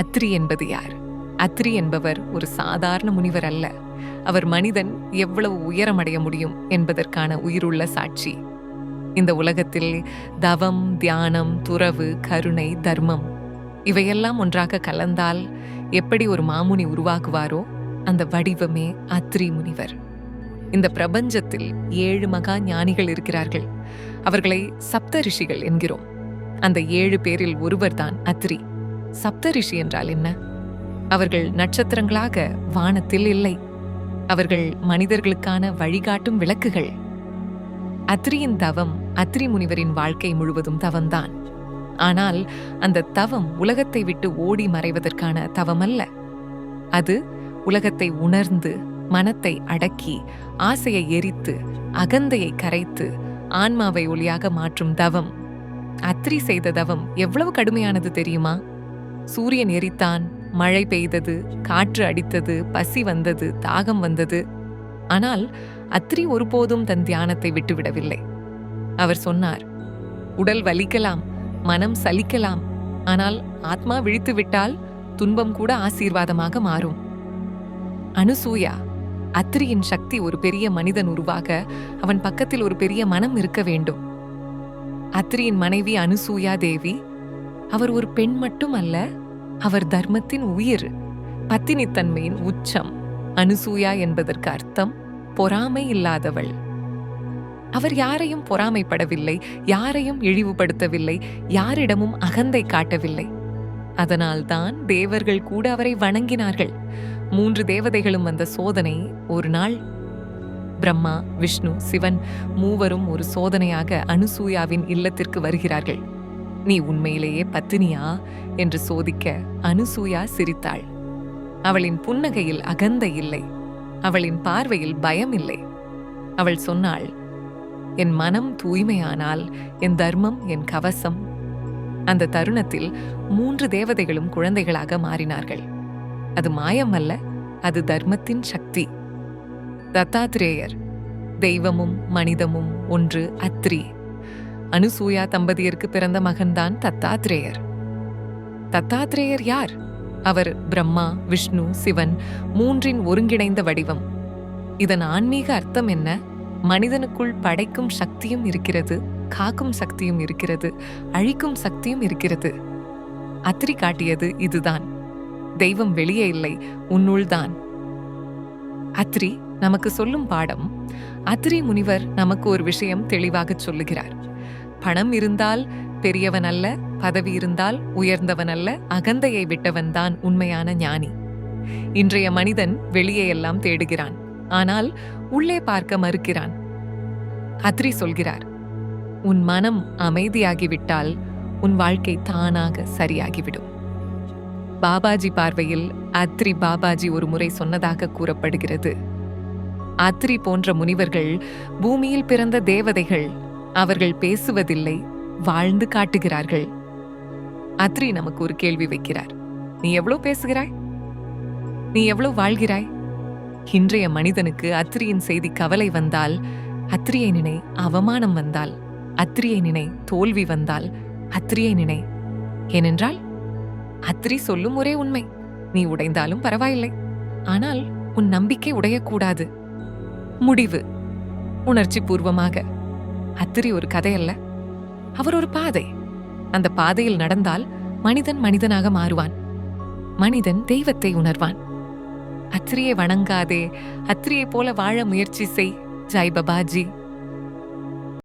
அத்ரி என்பது யார்? அத்ரி என்பவர் ஒரு சாதாரண முனிவர் அல்ல. அவர் மனிதன் எவ்வளவு உயரமடைய முடியும் என்பதற்கான உயிருள்ள சாட்சி. இந்த உலகத்தில் தவம் தியானம் துறவு கருணை தர்மம் இவையெல்லாம் ஒன்றாக கலந்தால் எப்படி ஒரு மாமுனி உருவாக்குவாரோ அந்த வடிவமே அத்ரி முனிவர். இந்த பிரபஞ்சத்தில் ஏழு மகா ஞானிகள் இருக்கிறார்கள். அவர்களை சப்த ரிஷிகள் என்கிறோம். அந்த ஏழு பேரில் ஒருவர்தான் அத்ரி. சப்தரிஷி என்றால் என்ன? அவர்கள் நட்சத்திரங்களாக வானத்தில் இல்லை. அவர்கள் மனிதர்களுக்கான வழிகாட்டும் விளக்குகள். அத்ரியின் தவம் அத்ரி முனிவரின் வாழ்க்கை முழுவதும் தவம்தான். ஆனால் அந்த தவம் உலகத்தை விட்டு ஓடி மறைவதற்கான தவம் அல்ல அது உலகத்தை உணர்ந்து மனத்தை அடக்கி ஆசையை எரித்து அகந்தையை கரைத்து ஆன்மாவை ஒளியாக மாற்றும் தவம். அத்ரி செய்த தவம் எவ்வளவு கடுமையானது தெரியுமா? சூரியன் எரித்தான். மழை பெய்தது காற்று அடித்தது பசி வந்தது தாகம் வந்தது. ஆனால் அத்ரி ஒருபோதும் தன் தியானத்தை விட்டுவிடவில்லை. அவர் சொன்னார் உடல் வலிக்கலாம் மனம் சலிக்கலாம். ஆனால் ஆத்மா விழித்துவிட்டால் துன்பம் கூட ஆசீர்வாதமாக மாறும். அனுசூயா அத்திரியின் சக்தி ஒரு பெரிய மனிதன் உருவாக அவன் பக்கத்தில் ஒரு பெரிய மனம் இருக்க வேண்டும். அத்திரியின் மனைவி அனுசூயா தேவி அவர் ஒரு பெண் மட்டும் அல்ல அவர் தர்மத்தின் உயிர் பத்தினித்தன்மையின் உச்சம் அனுசூயா என்பதற்கு அர்த்தம் பொறாமை இல்லாதவள். அவர் யாரையும் பொறாமைப்படவில்லை யாரையும் இழிவுபடுத்தவில்லை யாரிடமும் அகந்தை காட்டவில்லை. அதனால்தான் தேவர்கள் கூட அவரை வணங்கினார்கள். மூன்று தேவதைகளும் வந்த சோதனை ஒரு நாள். பிரம்மா விஷ்ணு சிவன் மூவரும் ஒரு சோதனையாக அனுசூயாவின் இல்லத்திற்கு வருகிறார்கள். நீ உண்மையிலேயே பத்தினியா? என்று சோதிக்க அனுசூயா சிரித்தாள். அவளின் புன்னகையில் அகந்தை இல்லை. அவளின் பார்வையில் பயம் இல்லை. அவள் சொன்னாள் என் மனம் தூய்மையானால் என் தர்மம் என் கவசம். அந்த தருணத்தில் மூன்று தேவதைகளும் குழந்தைகளாக மாறினார்கள். அது மாயம் அல்ல அது தர்மத்தின் சக்தி. தத்தாத்ரேயர் தெய்வமும் மனிதமும் ஒன்று அத்ரி. அனுசூயா தம்பதியருக்கு பிறந்த மகன்தான் தத்தாத்ரேயர். தத்தாத்ரேயர் யார்? அவர் பிரம்மா விஷ்ணு சிவன் மூன்றின் ஒருங்கிணைந்த வடிவம். இதன் ஆன்மீக அர்த்தம் என்ன? மனிதனுக்குள் படைக்கும் சக்தியும் இருக்கிறது காக்கும் சக்தியும் இருக்கிறது அழிக்கும் சக்தியும் இருக்கிறது. அத்திரி காட்டியது இதுதான். தெய்வம் வெளியே இல்லை உன்னுள் தான். அத்ரி நமக்கு சொல்லும் பாடம் அத்ரி முனிவர் நமக்கு ஒரு விஷயம் தெளிவாக சொல்லுகிறார். பணம் இருந்தால் பெரியவன் அல்ல பதவி இருந்தால் உயர்ந்தவன் அல்ல அகந்தையை விட்டவன் தான் உண்மையான ஞானி. இன்றைய மனிதன் வெளியே எல்லாம் தேடுகிறான் ஆனால் உள்ளே பார்க்க மறுக்கிறான். அத்ரி சொல்கிறார் உன் மனம் அமைதியாகிவிட்டால் உன் வாழ்க்கை தானாக சரியாகிவிடும். பாபாஜி பார்வையில் அத்ரி பாபாஜி ஒரு முறை சொன்னதாக கூறப்படுகிறது. அத்ரி போன்ற முனிவர்கள் பூமியில் பிறந்த தேவதைகள் அவர்கள் பேசுவதில்லை வாழ்ந்து காட்டுகிறார்கள். அத்ரி நமக்கு ஒரு கேள்வி வைக்கிறார். நீ எவ்வளவு பேசுகிறாய்? நீ எவ்வளவு வாழ்கிறாய்? இன்றைய மனிதனுக்கு அத்ரியின் செய்தி கவலை வந்தால் அத்ரியை நினை அவமானம் வந்தால் அத்ரியை நினை தோல்வி வந்தால் அத்ரியை நினை. ஏனென்றால் அத்ரி சொல்லும் ஒரே உண்மை நீ உடைந்தாலும் பரவாயில்லை. ஆனால் உன் நம்பிக்கை உடையக்கூடாது. முடிவு. உணர்ச்சி பூர்வமாக அத்திரி ஒரு கதையல்ல அவர் ஒரு பாதை. அந்த பாதையில் நடந்தால் மனிதன் மனிதனாக மாறுவான். மனிதன் தெய்வத்தை உணர்வான். அத்திரியை வணங்காதே. அத்திரியை போல வாழ முயற்சி செய். ஜாய் பபாஜி.